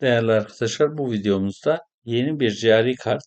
Değerli arkadaşlar bu videomuzda yeni bir cari kart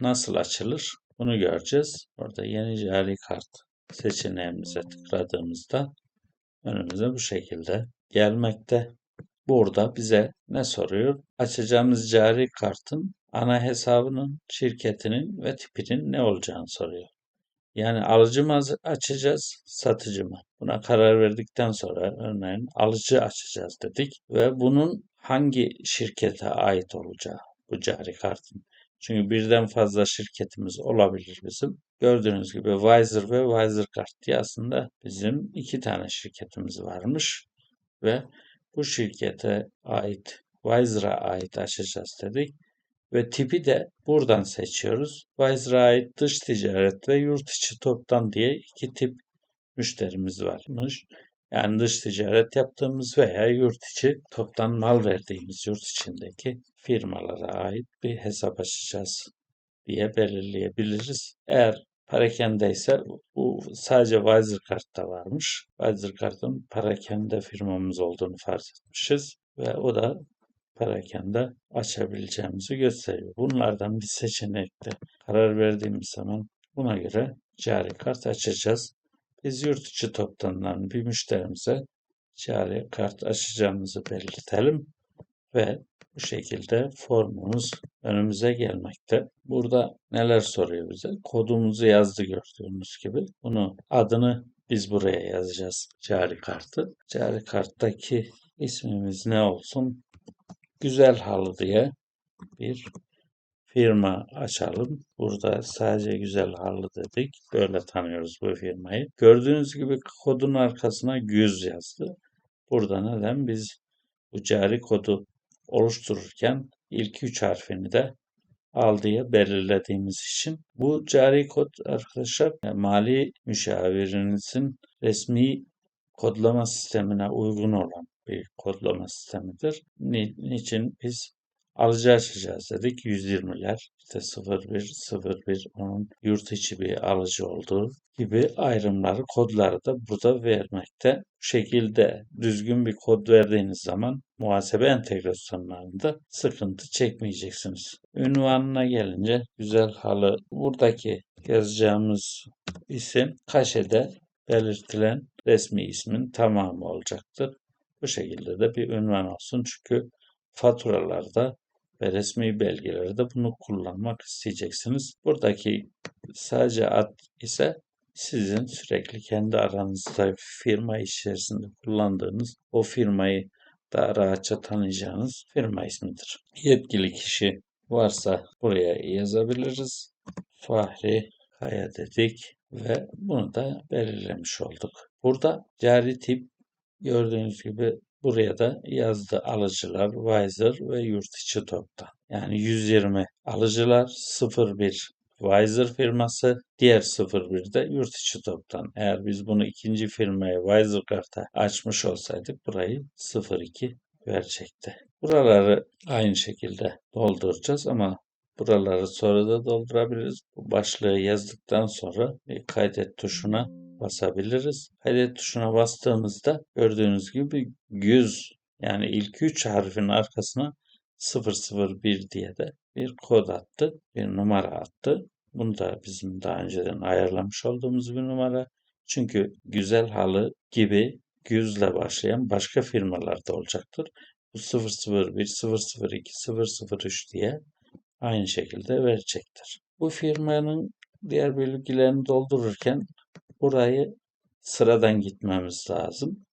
nasıl açılır bunu göreceğiz. Burada yeni cari kart seçeneğimize tıkladığımızda önümüze bu şekilde gelmekte. Burada bize ne soruyor? Açacağımız cari kartın ana hesabının, şirketinin ve tipinin ne olacağını soruyor. Yani alıcı mı açacağız, satıcı mı? Buna karar verdikten sonra örneğin alıcı açacağız dedik ve bunun hangi şirkete ait olacağı bu cari kartın. Çünkü birden fazla şirketimiz olabilir bizim. Gördüğünüz gibi Wiser ve Wiser Kart diye aslında bizim iki tane şirketimiz varmış ve bu şirkete ait Wiser'a ait açacağız dedik ve tipi de buradan seçiyoruz. Wiser'a ait dış ticaret ve yurt içi toptan diye iki tip müşterimiz varmış. Yani dış ticaret yaptığımız veya yurt içi toptan mal verdiğimiz yurt içindeki firmalara ait bir hesap açacağız diye belirleyebiliriz. Eğer parakende ise bu sadece Wiser kartta varmış. Wiser kartın parakende firmamız olduğunu farz etmişiz ve o da perakende açabileceğimizi gösteriyor. Bunlardan bir seçenekte karar verdiğimiz zaman buna göre cari kart açacağız. Biz yurt içi toptandan bir müşterimize cari kart açacağımızı belirtelim ve bu şekilde formumuz önümüze gelmekte. Burada neler soruyor bize? Kodumuzu yazdı gördüğünüz gibi. Bunu adını biz buraya yazacağız cari kartı. Cari karttaki ismimiz ne olsun? Güzel Halı diye bir firma açalım. Burada sadece Güzel Halı dedik. Böyle tanıyoruz bu firmayı. Gördüğünüz gibi kodun arkasına güz yazdı. Burada neden? Biz bu cari kodu oluştururken ilk üç harfini de al diye belirlediğimiz için bu cari kod arkadaşlar mali müşavirinizin resmi kodlama sistemine uygun olan bir kodlama sistemidir. Niçin biz alıcı açacağız dedik 120'ler işte 01 01 onun yurt içi bir alıcı olduğu gibi ayrımları kodları da burada vermekte. Bu şekilde düzgün bir kod verdiğiniz zaman muhasebe entegrasyonlarında sıkıntı çekmeyeceksiniz. Ünvanına gelince güzel halı buradaki yazacağımız isim kaşede belirtilen resmi ismin tamamı olacaktır. Bu şekilde de bir ünvan olsun. Çünkü faturalarda ve resmi belgelerde bunu kullanmak isteyeceksiniz. Buradaki sadece ad ise sizin sürekli kendi aranızda firma içerisinde kullandığınız o firmayı daha rahatça tanıyacağınız firma ismidir. Yetkili kişi varsa buraya yazabiliriz. Fahri Kaya dedik ve bunu da belirlemiş olduk. Burada cari tip Gördüğünüz gibi buraya da yazdı alıcılar, Wiser ve yurt içi toptan. Yani 120 alıcılar, 01 Wiser firması, diğer 01 de yurt içi toptan. Eğer biz bunu ikinci firmaya Wiser karta açmış olsaydık burayı 02 verecekti. Buraları aynı şekilde dolduracağız ama buraları sonra da doldurabiliriz. Bu başlığı yazdıktan sonra kaydet tuşuna basabiliriz. Kaydet tuşuna bastığımızda gördüğünüz gibi 100 yani ilk 3 harfin arkasına 001 diye de bir kod attı, bir numara attı. Bunu da bizim daha önceden ayarlamış olduğumuz bir numara. Çünkü güzel halı gibi güzle başlayan başka firmalarda olacaktır. Bu 001, 002, 003 diye aynı şekilde verecektir. Bu firmanın diğer bilgilerini doldururken burayı sıradan gitmemiz lazım.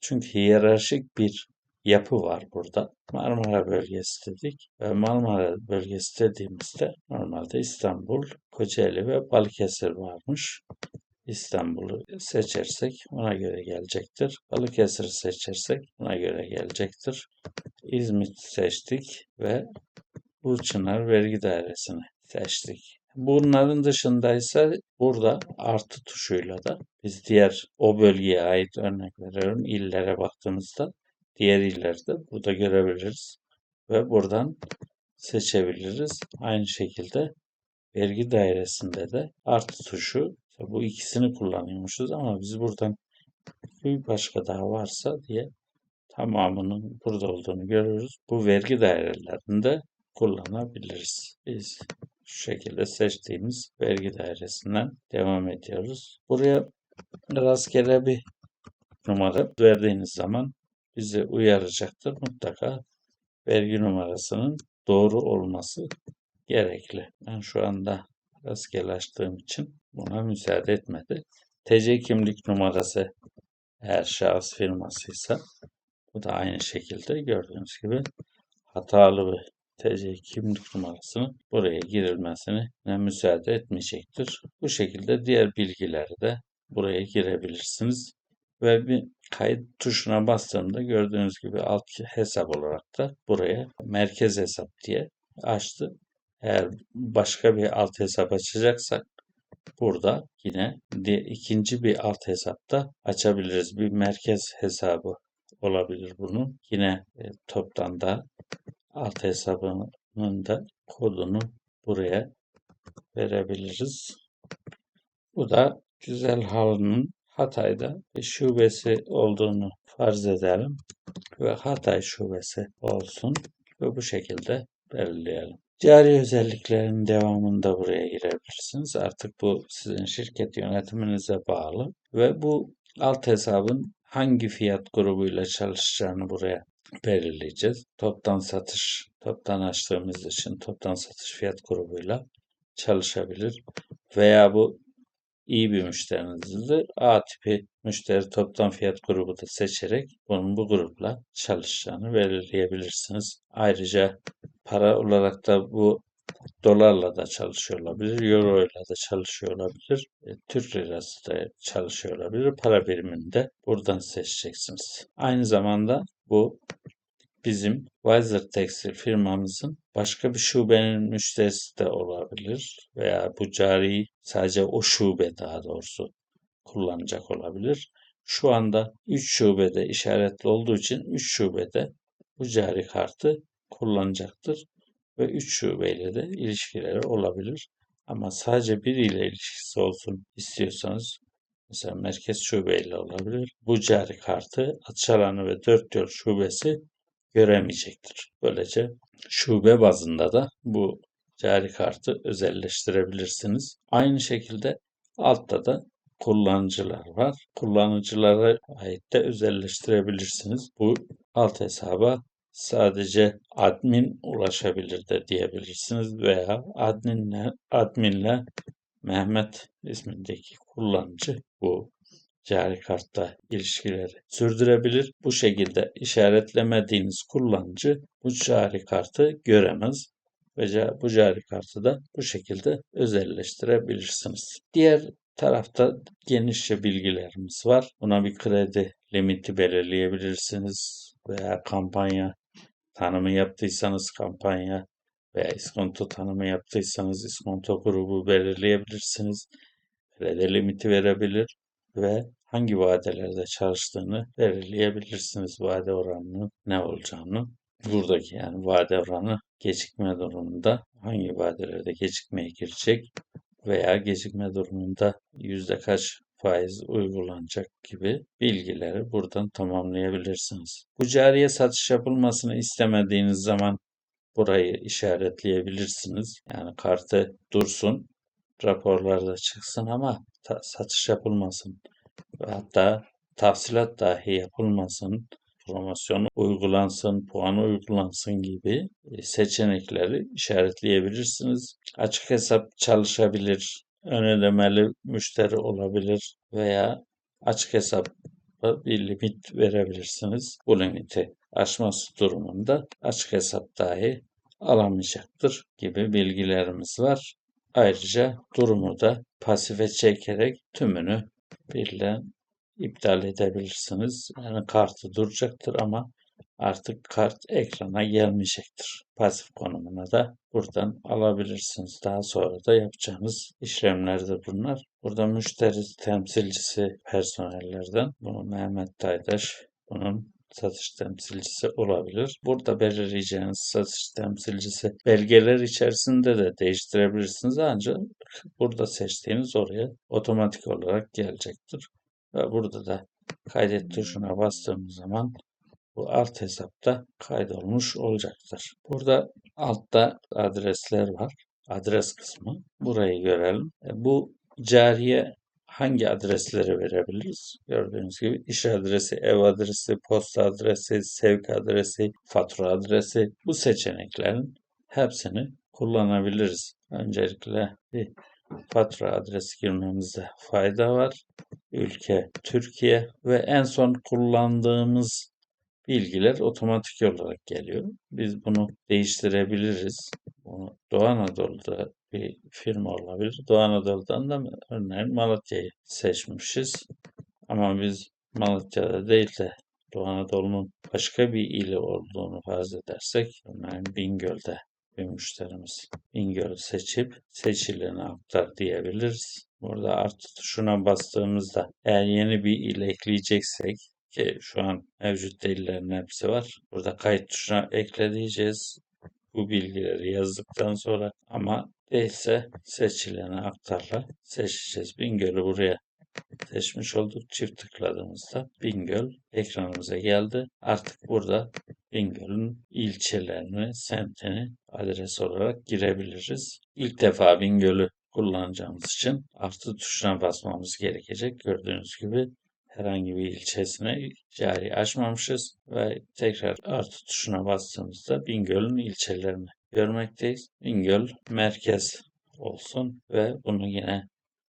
Çünkü hiyerarşik bir yapı var burada. Marmara bölgesi dedik. Ve Marmara bölgesi dediğimizde normalde İstanbul, Kocaeli ve Balıkesir varmış. İstanbul'u seçersek ona göre gelecektir. Balıkesir'i seçersek ona göre gelecektir. İzmit seçtik ve Burçınar Vergi Dairesi'ni seçtik. Bunların dışındaysa burada artı tuşuyla da biz diğer o bölgeye ait örnek veriyorum illere baktığımızda diğer illeri de burada görebiliriz ve buradan seçebiliriz. Aynı şekilde vergi dairesinde de artı tuşu bu ikisini kullanıyormuşuz ama biz buradan bir başka daha varsa diye tamamının burada olduğunu görürüz. Bu vergi dairelerinde kullanabiliriz. Biz şu şekilde seçtiğimiz vergi dairesinden devam ediyoruz. Buraya rastgele bir numara verdiğiniz zaman bizi uyaracaktır. Mutlaka vergi numarasının doğru olması gerekli. Ben şu anda rastgele açtığım için buna müsaade etmedi. TC kimlik numarası eğer şahıs firmasıysa bu da aynı şekilde gördüğünüz gibi hatalı bir TC kimlik numarasının buraya girilmesine müsaade etmeyecektir. Bu şekilde diğer bilgileri de buraya girebilirsiniz. Ve bir kayıt tuşuna bastığımda gördüğünüz gibi alt hesap olarak da buraya merkez hesap diye açtı. Eğer başka bir alt hesap açacaksak burada yine ikinci bir alt hesapta açabiliriz. Bir merkez hesabı olabilir bunun. Yine e, toptan da alt hesabının da kodunu buraya verebiliriz. Bu da güzel halının Hatay'da bir şubesi olduğunu farz edelim ve Hatay şubesi olsun ve bu şekilde belirleyelim. Cari özelliklerin devamında buraya girebilirsiniz. Artık bu sizin şirket yönetiminize bağlı ve bu alt hesabın hangi fiyat grubuyla çalışacağını buraya belirleyeceğiz. Toptan satış, toptan açtığımız için toptan satış fiyat grubuyla çalışabilir. Veya bu iyi bir müşterinizdir. A tipi müşteri toptan fiyat grubu da seçerek bunun bu grupla çalışacağını belirleyebilirsiniz. Ayrıca para olarak da bu dolarla da çalışıyor olabilir, euro ile de çalışıyor olabilir, e, Türk lirası da çalışıyor olabilir. Para birimini de buradan seçeceksiniz. Aynı zamanda bu bizim Weiser Tekstil firmamızın başka bir şubenin müşterisi de olabilir veya bu cari sadece o şube daha doğrusu kullanacak olabilir. Şu anda 3 şubede işaretli olduğu için 3 şubede bu cari kartı kullanacaktır ve 3 şubeyle de ilişkileri olabilir. Ama sadece biriyle ilişkisi olsun istiyorsanız mesela merkez şubeyle olabilir. Bu cari kartı Açalanı ve Dört Yol şubesi göremeyecektir. Böylece şube bazında da bu cari kartı özelleştirebilirsiniz. Aynı şekilde altta da kullanıcılar var. Kullanıcılara ait de özelleştirebilirsiniz. Bu alt hesaba sadece admin ulaşabilir de diyebilirsiniz veya adminle, adminle Mehmet ismindeki kullanıcı bu cari kartta ilişkileri sürdürebilir. Bu şekilde işaretlemediğiniz kullanıcı bu cari kartı göremez ve bu cari kartı da bu şekilde özelleştirebilirsiniz. Diğer tarafta genişçe bilgilerimiz var. Buna bir kredi limiti belirleyebilirsiniz veya kampanya tanımı yaptıysanız kampanya veya iskonto tanımı yaptıysanız iskonto grubu belirleyebilirsiniz. Kredi limiti verebilir ve hangi vadelerde çalıştığını belirleyebilirsiniz. Vade oranının ne olacağını. Buradaki yani vade oranı gecikme durumunda hangi vadelerde gecikmeye girecek veya gecikme durumunda yüzde kaç faiz uygulanacak gibi bilgileri buradan tamamlayabilirsiniz. Bu cariye satış yapılmasını istemediğiniz zaman burayı işaretleyebilirsiniz. Yani kartı dursun, raporlarda çıksın ama satış yapılmasın. Hatta tafsilat dahi yapılmasın, promosyon uygulansın, puan uygulansın gibi e, seçenekleri işaretleyebilirsiniz. Açık hesap çalışabilir, ön ödemeli müşteri olabilir veya açık hesap bir limit verebilirsiniz. Bu limiti aşması durumunda açık hesap dahi alamayacaktır gibi bilgilerimiz var. Ayrıca durumu da pasife çekerek tümünü birden iptal edebilirsiniz. Yani kartı duracaktır ama artık kart ekrana gelmeyecektir. Pasif konumuna da buradan alabilirsiniz. Daha sonra da yapacağınız işlemlerdir bunlar. Burada müşteri temsilcisi personellerden bunu Mehmet Taydaş bunun satış temsilcisi olabilir. Burada belirleyeceğiniz satış temsilcisi belgeler içerisinde de değiştirebilirsiniz ancak burada seçtiğiniz oraya otomatik olarak gelecektir. Ve burada da kaydet tuşuna bastığımız zaman bu alt hesapta kaydolmuş olacaktır. Burada altta adresler var. Adres kısmı. Burayı görelim. E, Bu cariye hangi adresleri verebiliriz? Gördüğünüz gibi iş adresi, ev adresi, posta adresi, sevk adresi, fatura adresi bu seçeneklerin hepsini kullanabiliriz. Öncelikle bir fatura adresi girmemizde fayda var. Ülke Türkiye ve en son kullandığımız bilgiler otomatik olarak geliyor. Biz bunu değiştirebiliriz. Bunu Doğu Anadolu'da bir firma olabilir. Doğu Anadolu'dan da örneğin Malatya'yı seçmişiz. Ama biz Malatya'da değil de Doğu Anadolu'nun başka bir ili olduğunu farz edersek, örneğin Bingöl'de bir müşterimiz Bingöl'ü seçip seçileni aktar diyebiliriz. Burada artı tuşuna bastığımızda eğer yeni bir il ekleyeceksek ki şu an mevcut illerin hepsi var. Burada kayıt tuşuna ekle diyeceğiz. Bu bilgileri yazdıktan sonra ama değilse seçileni aktarla seçeceğiz. Bingöl'ü buraya seçmiş olduk. Çift tıkladığımızda Bingöl ekranımıza geldi. Artık burada Bingöl'ün ilçelerini, semtini adres olarak girebiliriz. İlk defa Bingöl'ü kullanacağımız için artı tuşuna basmamız gerekecek. Gördüğünüz gibi herhangi bir ilçesine cari açmamışız ve tekrar artı tuşuna bastığımızda Bingöl'ün ilçelerini görmekteyiz. Bingöl merkez olsun ve bunu yine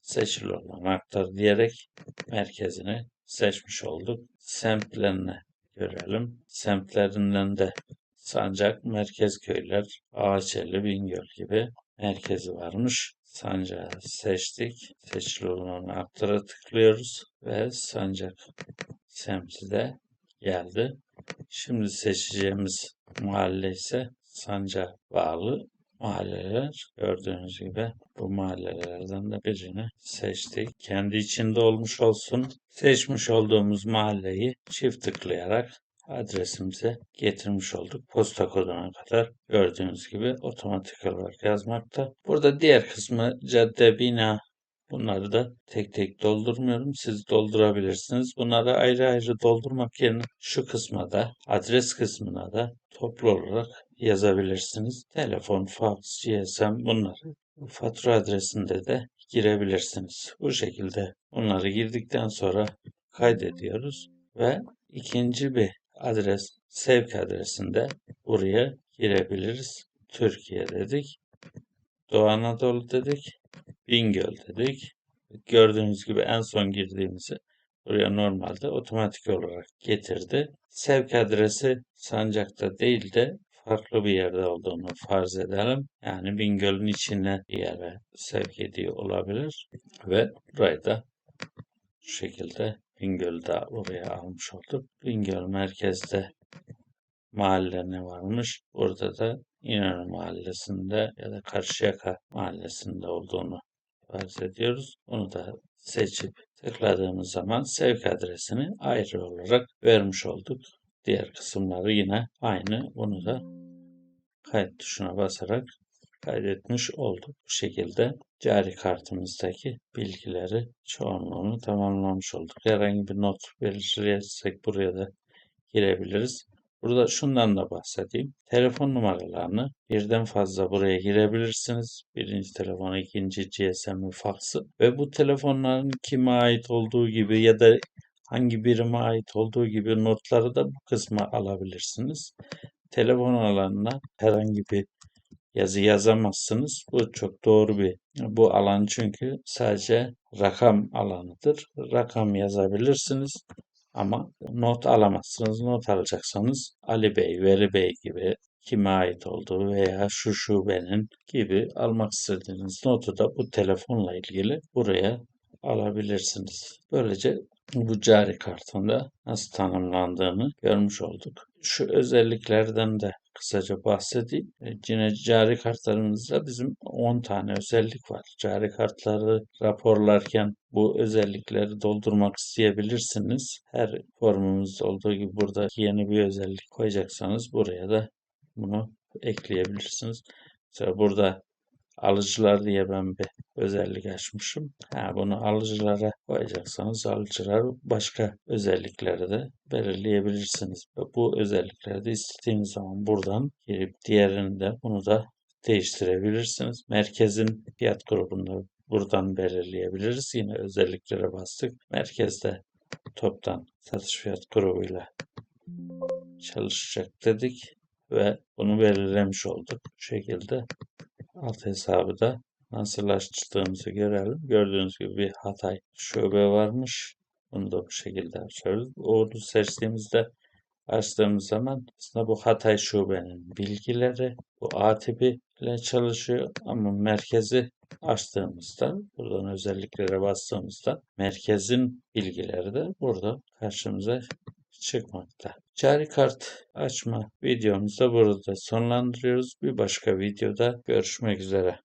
seçili olan aktar diyerek merkezini seçmiş olduk. Semtlerini görelim. Semtlerinden de Sancak, Merkez Köyler, Ağaçeli, Bingöl gibi merkezi varmış. Sancak'ı seçtik. Seçili olanı aktara tıklıyoruz ve Sancak semti de geldi. Şimdi seçeceğimiz mahalle ise Sancak'a bağlı mahalleler. Gördüğünüz gibi bu mahallelerden de birini seçtik. Kendi içinde olmuş olsun. Seçmiş olduğumuz mahalleyi çift tıklayarak adresimize getirmiş olduk. Posta koduna kadar gördüğünüz gibi otomatik olarak yazmakta. Burada diğer kısmı cadde, bina bunları da tek tek doldurmuyorum. Siz doldurabilirsiniz. Bunları ayrı ayrı doldurmak yerine şu kısma da adres kısmına da toplu olarak yazabilirsiniz. Telefon, fax, GSM bunları fatura adresinde de girebilirsiniz. Bu şekilde bunları girdikten sonra kaydediyoruz ve ikinci bir adres sevk adresinde buraya girebiliriz. Türkiye dedik. Doğu Anadolu dedik. Bingöl dedik. Gördüğünüz gibi en son girdiğimizi buraya normalde otomatik olarak getirdi. Sevk adresi Sancak'ta değil de farklı bir yerde olduğunu farz edelim. Yani Bingöl'ün içine bir yere sevk ediyor olabilir. Ve burayı da şekilde Bingöl'de oraya almış olduk. Bingöl merkezde mahalle ne varmış? Burada da İnönü mahallesinde ya da Karşıyaka mahallesinde olduğunu farz ediyoruz. Bunu da seçip tıkladığımız zaman sevk adresini ayrı olarak vermiş olduk. Diğer kısımları yine aynı. Bunu da kayıt tuşuna basarak kaydetmiş olduk. Bu şekilde cari kartımızdaki bilgileri çoğunluğunu tamamlamış olduk. Herhangi bir not belirlersek buraya da girebiliriz. Burada şundan da bahsedeyim. Telefon numaralarını birden fazla buraya girebilirsiniz. Birinci telefon, ikinci GSM, faksı ve bu telefonların kime ait olduğu gibi ya da hangi birime ait olduğu gibi notları da bu kısma alabilirsiniz. Telefon alanına herhangi bir yazı yazamazsınız. Bu çok doğru bir bu alan çünkü sadece rakam alanıdır. Rakam yazabilirsiniz ama not alamazsınız. Not alacaksanız Ali Bey, Veli Bey gibi kime ait olduğu veya şu şubenin gibi almak istediğiniz notu da bu telefonla ilgili buraya alabilirsiniz. Böylece bu cari kartında nasıl tanımlandığını görmüş olduk. Şu özelliklerden de kısaca bahsedeyim. E, Yine cari kartlarımızda bizim 10 tane özellik var. Cari kartları raporlarken bu özellikleri doldurmak isteyebilirsiniz. Her formumuzda olduğu gibi burada yeni bir özellik koyacaksanız buraya da bunu ekleyebilirsiniz. Mesela burada alıcılar diye ben bir özellik açmışım. Ha, bunu alıcılara koyacaksanız alıcılar başka özellikleri de belirleyebilirsiniz. Ve bu özellikleri de istediğiniz zaman buradan girip diğerini de bunu da değiştirebilirsiniz. Merkezin fiyat grubunu buradan belirleyebiliriz. Yine özelliklere bastık. Merkezde toptan satış fiyat grubuyla çalışacak dedik ve bunu belirlemiş olduk. Bu şekilde alt hesabı da nasıl açtığımızı görelim. Gördüğünüz gibi bir Hatay şube varmış. Bunu da bu şekilde açıyoruz. Onu seçtiğimizde açtığımız zaman aslında bu Hatay şubenin bilgileri bu A ile çalışıyor ama merkezi açtığımızda buradan özelliklere bastığımızda merkezin bilgileri de burada karşımıza çıkmakta. Cari kart açma videomuzu da burada sonlandırıyoruz. Bir başka videoda görüşmek üzere.